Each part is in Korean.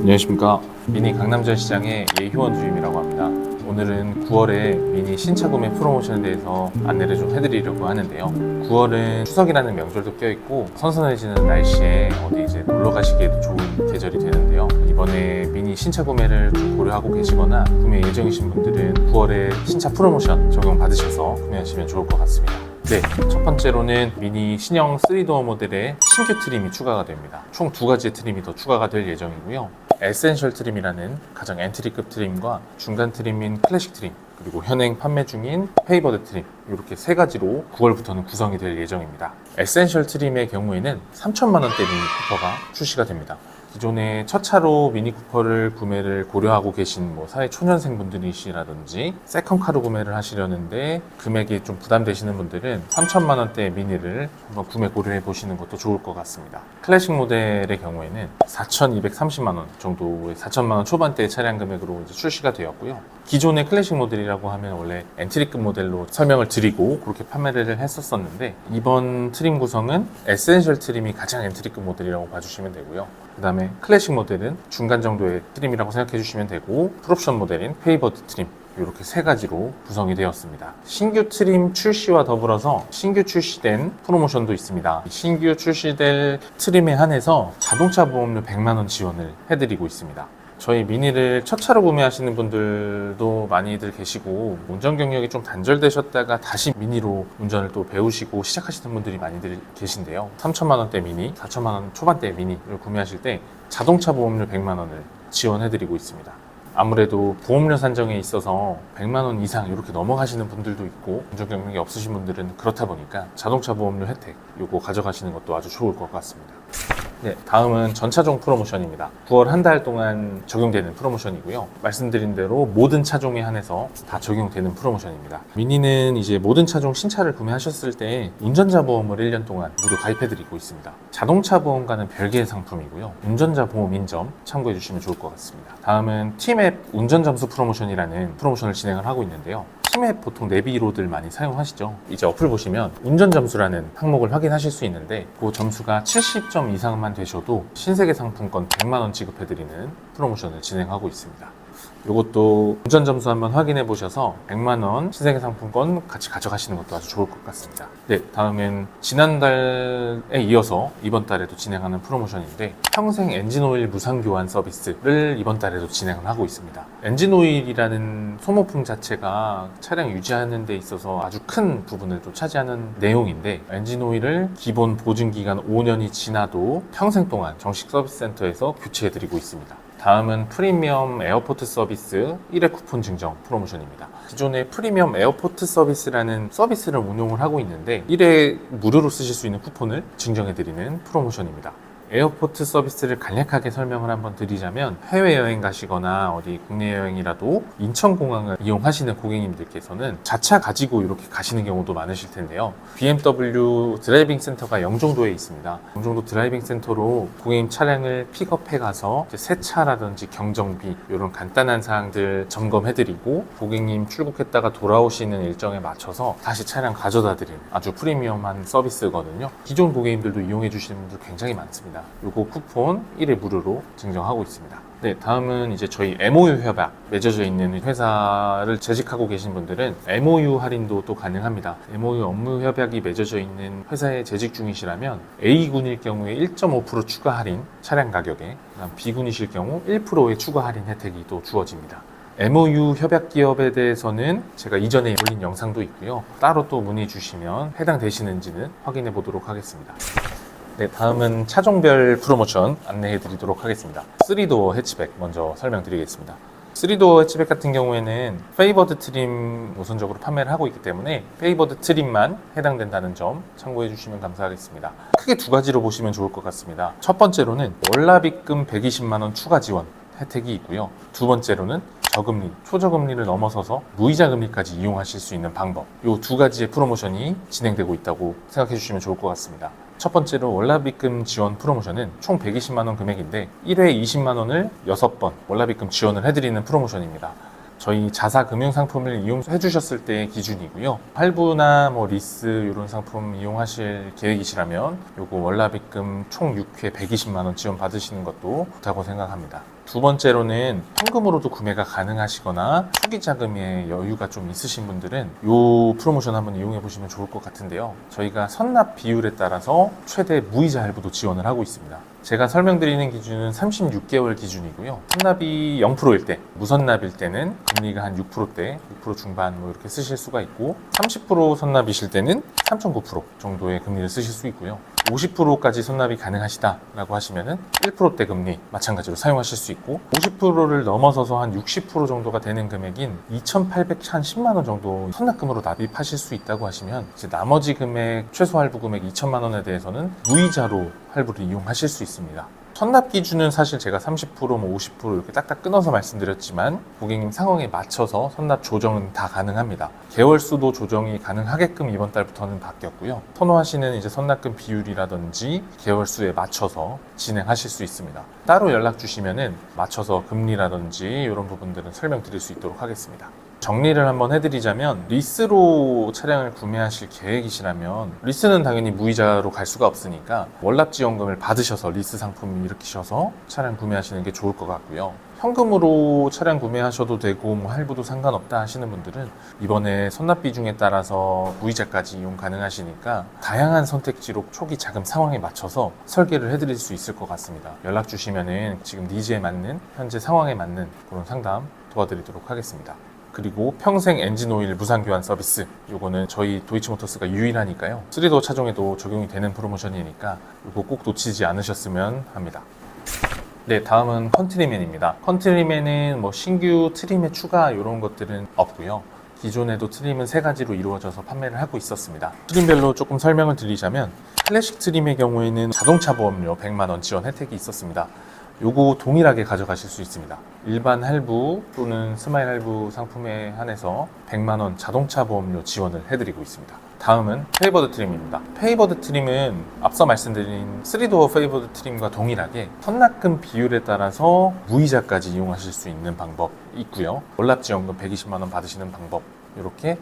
안녕하십니까? 미니 강남전시장의 예효원 주임이라고 합니다. 오늘은 9월에 미니 신차 구매 프로모션에 대해서 안내를 좀 해드리려고 하는데요. 9월은 추석이라는 명절도 껴있고 선선해지는 날씨에 어디 이제 놀러 가시기에도 좋은 계절이 되는데요. 이번에 미니 신차 구매를 좀 고려하고 계시거나 구매 예정이신 분들은 9월에 신차 프로모션 적용 받으셔서 구매하시면 좋을 것 같습니다 네, 첫 번째로는 미니 신형 3도어 모델에 신규 트림이 추가가 됩니다. 총 두 가지의 트림이 더 추가가 될 예정이고요. 에센셜 트림이라는 가장 엔트리급 트림과 중간 트림인 클래식 트림, 그리고 현행 판매 중인 페이버드 트림 이렇게 세 가지로 9월부터는 구성이 될 예정입니다. 에센셜 트림의 경우에는 3천만 원대 미니 쿠퍼가 출시가 됩니다. 기존에 첫 차로 미니 쿠퍼를 구매를 고려하고 계신 뭐 사회 초년생 분들이시라든지 세컨카로 구매를 하시려는데 금액이 좀 부담되시는 분들은 3천만 원대 미니를 한번 구매 고려해 보시는 것도 좋을 것 같습니다. 클래식 모델의 경우에는 4,230만 원 정도의 4천만 원 초반대의 차량 금액으로 이제 출시가 되었고요. 기존의 클래식 모델이라고 하면 원래 엔트리급 모델로 설명을 드리고 그렇게 판매를 했었었는데 이번 트림 구성은 에센셜 트림이 가장 엔트리급 모델이라고 봐주시면 되고요. 그 다음에 클래식 모델은 중간 정도의 트림이라고 생각해 주시면 되고 풀옵션 모델인 페이버드 트림 이렇게 세 가지로 구성이 되었습니다. 신규 트림 출시와 더불어서 신규 출시된 프로모션도 있습니다. 신규 출시될 트림에 한해서 자동차 보험료 100만 원 지원을 해드리고 있습니다. 저희 미니를 첫 차로 구매하시는 분들도 많이들 계시고 운전 경력이 좀 단절되셨다가 다시 미니로 운전을 또 배우시고 시작하시는 분들이 많이들 계신데요. 3천만 원대 미니, 4천만 원 초반대 미니를 구매하실 때 자동차 보험료 100만 원을 지원해드리고 있습니다. 아무래도 보험료 산정에 있어서 100만 원 이상 이렇게 넘어가시는 분들도 있고 운전 경력이 없으신 분들은 그렇다 보니까 자동차 보험료 혜택 요거 가져가시는 것도 아주 좋을 것 같습니다. 네, 다음은 전차종 프로모션입니다. 9월 한 달 동안 적용되는 프로모션이고요. 말씀드린 대로 모든 차종에 한해서 다 적용되는 프로모션입니다. 미니는 이제 모든 차종 신차를 구매하셨을 때 운전자 보험을 1년 동안 무료 가입해드리고 있습니다. 자동차 보험과는 별개의 상품이고요. 운전자 보험 인 점 참고해 주시면 좋을 것 같습니다. 다음은 티맵 운전 점수 프로모션이라는 프로모션을 진행을 하고 있는데요. 팀앱 보통 내비로들 많이 사용하시죠. 이제 어플 보시면 운전 점수라는 항목을 확인하실 수 있는데 그 점수가 70점 이상만 되셔도 신세계 상품권 100만 원 지급해드리는 프로모션을 진행하고 있습니다. 이것도 운전 점수 한번 확인해 보셔서 100만 원 신세계 상품권 같이 가져가시는 것도 아주 좋을 것 같습니다. 네, 다음엔 지난달에 이어서 이번 달에도 진행하는 프로모션인데 평생 엔진 오일 무상 교환 서비스를 이번 달에도 진행을 하고 있습니다. 엔진 오일이라는 소모품 자체가 차량 유지하는 데 있어서 아주 큰 부분을 또 차지하는 내용인데 엔진 오일을 기본 보증 기간 5년이 지나도 평생 동안 정식 서비스 센터에서 교체해 드리고 있습니다. 다음은 프리미엄 에어포트 서비스 1회 쿠폰 증정 프로모션입니다. 기존의 프리미엄 에어포트 서비스라는 서비스를 운용을 하고 있는데 1회 무료로 쓰실 수 있는 쿠폰을 증정해드리는 프로모션입니다. 에어포트 서비스를 간략하게 설명을 한번 드리자면 해외여행 가시거나 어디 국내 여행이라도 인천공항을 이용하시는 고객님들께서는 자차 가지고 이렇게 가시는 경우도 많으실 텐데요. BMW 드라이빙 센터가 영종도에 있습니다. 영종도 드라이빙 센터로 고객님 차량을 픽업해 가서 세차라든지 경정비 이런 간단한 사항들 점검해드리고 고객님 출국했다가 돌아오시는 일정에 맞춰서 다시 차량 가져다 드리는 아주 프리미엄한 서비스거든요. 기존 고객님들도 이용해 주시는 분들 굉장히 많습니다. 요거 쿠폰 1회 무료로 증정하고 있습니다. 네, 다음은 이제 저희 MOU 협약 맺어져 있는 회사를 재직하고 계신 분들은 MOU 할인도 또 가능합니다. MOU 업무 협약이 맺어져 있는 회사에 재직 중이시라면 A군일 경우에 1.5% 추가 할인 차량 가격에, B군이실 경우 1%의 추가 할인 혜택이 또 주어집니다. MOU 협약 기업에 대해서는 제가 이전에 올린 영상도 있고요. 따로 또 문의 주시면 해당되시는지는 확인해 보도록 하겠습니다. 네, 다음은 차종별 프로모션 안내해 드리도록 하겠습니다. 3도어 해치백 먼저 설명드리겠습니다. 3도어 해치백 같은 경우에는 페이버드 트림 우선적으로 판매를 하고 있기 때문에 페이버드 트림만 해당된다는 점 참고해 주시면 감사하겠습니다. 크게 두 가지로 보시면 좋을 것 같습니다. 첫 번째로는 월납입금 120만 원 추가 지원 혜택이 있고요. 두 번째로는 저금리, 초저금리를 넘어서서 무이자 금리까지 이용하실 수 있는 방법. 이 두 가지의 프로모션이 진행되고 있다고 생각해 주시면 좋을 것 같습니다. 첫 번째로 월납입금 지원 프로모션은 총 120만 원 금액인데 1회 20만 원을 6번 월납입금 지원을 해드리는 프로모션입니다. 저희 자사 금융 상품을 이용해 주셨을 때 기준이고요. 할부나 뭐 리스 이런 상품 이용하실 계획이시라면 요거 월납입금 총 6회 120만 원 지원 받으시는 것도 좋다고 생각합니다. 두 번째로는 현금으로도 구매가 가능하시거나 초기 자금에 여유가 좀 있으신 분들은 이 프로모션 한번 이용해 보시면 좋을 것 같은데요. 저희가 선납 비율에 따라서 최대 무이자 할부도 지원을 하고 있습니다. 제가 설명드리는 기준은 36개월 기준이고요. 선납이 0%일 때, 무선납일 때는 금리가 한 6%대, 6% 중반 뭐 이렇게 쓰실 수가 있고 30% 선납이실 때는 3.9% 정도의 금리를 쓰실 수 있고요. 50%까지 선납이 가능하시다라고 하시면은 1%대 금리 마찬가지로 사용하실 수 있고 50%를 넘어서서 한 60% 정도가 되는 금액인 2,810만 원 정도 선납금으로 납입하실 수 있다고 하시면 이제 나머지 금액 최소 할부 금액 2천만 원에 대해서는 무이자로 할부를 이용하실 수 있습니다. 선납 기준은 사실 제가 30%, 뭐50% 이렇게 딱딱 끊어서 말씀드렸지만 고객님 상황에 맞춰서 선납 조정은 다 가능합니다. 개월 수도 조정이 가능하게끔 이번 달부터는 바뀌었고요. 선호하시는 이제 선납금 비율이라든지 개월 수에 맞춰서 진행하실 수 있습니다. 따로 연락 주시면은 맞춰서 금리라든지 이런 부분들은 설명드릴 수 있도록 하겠습니다. 정리를 한번 해드리자면 리스로 차량을 구매하실 계획이시라면 리스는 당연히 무이자로 갈 수가 없으니까 월납 지원금을 받으셔서 리스 상품 일으키셔서 차량 구매하시는 게 좋을 것 같고요. 현금으로 차량 구매하셔도 되고 뭐 할부도 상관없다 하시는 분들은 이번에 선납 비중에 따라서 무이자까지 이용 가능하시니까 다양한 선택지로 초기 자금 상황에 맞춰서 설계를 해드릴 수 있을 것 같습니다. 연락 주시면은 지금 니즈에 맞는 현재 상황에 맞는 그런 상담 도와드리도록 하겠습니다. 그리고 평생 엔진 오일 무상 교환 서비스. 요거는 저희 도이치모터스가 유일하니까요. 3도어 차종에도 적용이 되는 프로모션이니까 이거 꼭 놓치지 않으셨으면 합니다. 네 다음은 컨트리맨입니다. 컨트리맨은 뭐 신규 트림의 추가 이런 것들은 없고요. 기존에도 트림은 세 가지로 이루어져서 판매를 하고 있었습니다. 트림별로 조금 설명을 드리자면 클래식 트림의 경우에는 자동차 보험료 100만 원 지원 혜택이 있었습니다 요거 동일하게 가져가실 수 있습니다. 일반 할부 또는 스마일 할부 상품에 한해서 100만 원 자동차 보험료 지원을 해드리고 있습니다. 다음은 페이버드 트림입니다. 페이버드 트림은 앞서 말씀드린 3도어 페이버드 트림과 동일하게 선납금 비율에 따라서 무이자까지 이용하실 수 있는 방법 있고요. 월납 지원금 120만 원 받으시는 방법 이렇게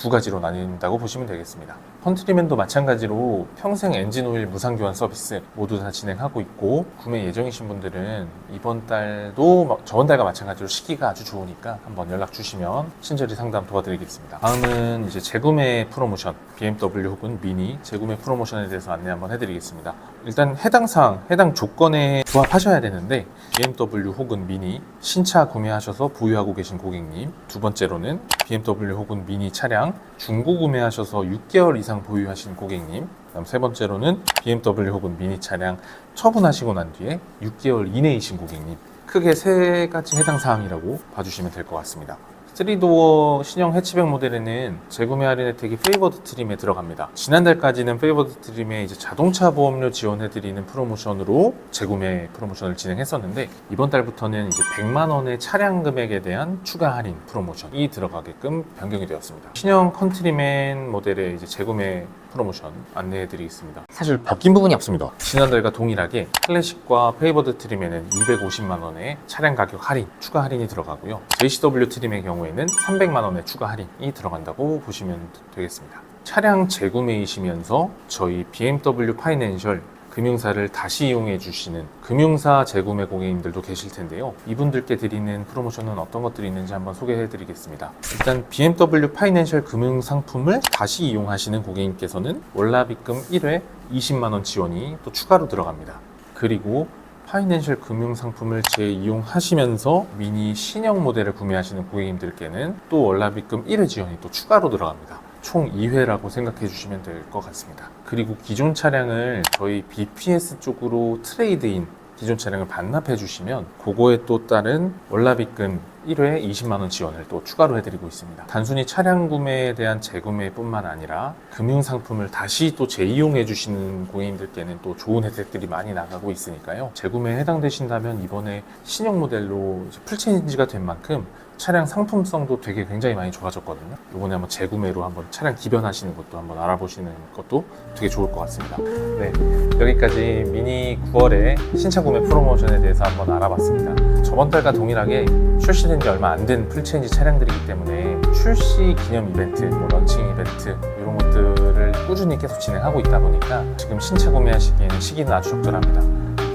두 가지로 나뉜다고 보시면 되겠습니다. 컨트리맨도 마찬가지로 평생 엔진 오일 무상 교환 서비스 모두 다 진행하고 있고 구매 예정이신 분들은 이번 달도 마- 저번 달과 마찬가지로 시기가 아주 좋으니까 한번 연락 주시면 친절히 상담 도와드리겠습니다. 다음은 이제 재구매 프로모션 BMW 혹은 미니 재구매 프로모션에 대해서 안내 한번 해드리겠습니다. 일단 해당 사항, 해당 조건에 부합하셔야 되는데 BMW 혹은 미니 신차 구매하셔서 보유하고 계신 고객님 두 번째로는 BMW 혹은 미니 차량 중고 구매하셔서 6개월 이상 보유하신 고객님 그다음 세 번째로는 BMW 혹은 미니 차량 처분하시고 난 뒤에 6개월 이내이신 고객님 크게 세 가지 해당 사항이라고 봐주시면 될 것 같습니다. 3도어 신형 해치백 모델에는 재구매 할인 혜택이 페이버드 트림에 들어갑니다. 지난달까지는 페이버드 트림에 이제 자동차 보험료 지원해드리는 프로모션으로 재구매 프로모션을 진행했었는데 이번 달부터는 이제 100만 원의 차량 금액에 대한 추가 할인 프로모션이 들어가게끔 변경이 되었습니다. 신형 컨트리맨 모델의 이제 재구매 프로모션 안내해드리겠습니다. 사실 바뀐 부분이 없습니다. 지난달과 동일하게 클래식과 페이버드 트림에는 250만 원의 차량 가격 할인, 추가 할인이 들어가고요. JCW 트림의 경우에는 300만 원의 추가 할인이 들어간다고 보시면 되겠습니다. 차량 재구매이시면서 저희 BMW 파이낸셜 금융사를 다시 이용해 주시는 금융사 재구매 고객님들도 계실 텐데요. 이분들께 드리는 프로모션은 어떤 것들이 있는지 한번 소개해 드리겠습니다. 일단 BMW 파이낸셜 금융 상품을 다시 이용하시는 고객님께서는 월납입금 1회 20만 원 지원이 또 추가로 들어갑니다. 그리고 파이낸셜 금융 상품을 재이용하시면서 미니 신형 모델을 구매하시는 고객님들께는 또 월납입금 1회 지원이 또 추가로 들어갑니다. 총 2회라고 생각해 주시면 될 것 같습니다. 그리고 기존 차량을 저희 BPS 쪽으로 트레이드인 기존 차량을 반납해 주시면 그거에 또 따른 월납입금 1회 20만 원 지원을 또 추가로 해드리고 있습니다. 단순히 차량 구매에 대한 재구매뿐만 아니라 금융 상품을 다시 또 재이용해 주시는 고객님들께는 또 좋은 혜택들이 많이 나가고 있으니까요. 재구매에 해당되신다면 이번에 신형 모델로 풀체인지가 된 만큼 차량 상품성도 되게 굉장히 많이 좋아졌거든요. 이번에 한번 재구매로 한번 차량 기변하시는 것도 한번 알아보시는 것도 되게 좋을 것 같습니다. 네, 여기까지 미니 9월의 신차 구매 프로모션에 대해서 한번 알아봤습니다. 저번 달과 동일하게 출시된 지 얼마 안 된 풀체인지 차량들이기 때문에 출시 기념 이벤트, 뭐 런칭 이벤트 이런 것들을 꾸준히 계속 진행하고 있다 보니까 지금 신차 구매하시기에는 시기는 아주 적절합니다.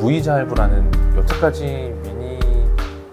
무이자 할부라는 여태까지 미니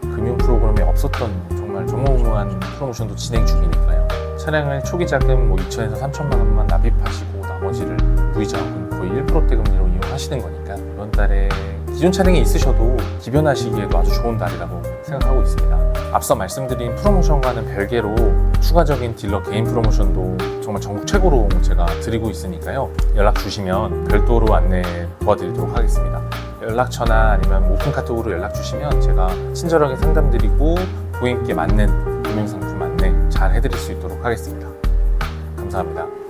금융 프로그램에 없었던 정말 조모무한 프로모션도 진행 중이니까요. 차량을 초기 자금 뭐 2천에서 3천만 원만 납입하시고 나머지를 무이자 혹은 거의 1%대 금리로 이용하시는 거니까 이번 달에 기존 차량이 있으셔도 기변하시기에도 아주 좋은 달이라고 생각하고 있습니다. 앞서 말씀드린 프로모션과는 별개로 추가적인 딜러 개인 프로모션도 정말 전국 최고로 제가 드리고 있으니까요. 연락 주시면 별도로 안내 도와드리도록 하겠습니다. 연락처나 아니면 오픈 카톡으로 연락 주시면 제가 친절하게 상담드리고 고객님께 맞는 금융상품 안내 잘 해드릴 수 있도록 하겠습니다. 감사합니다.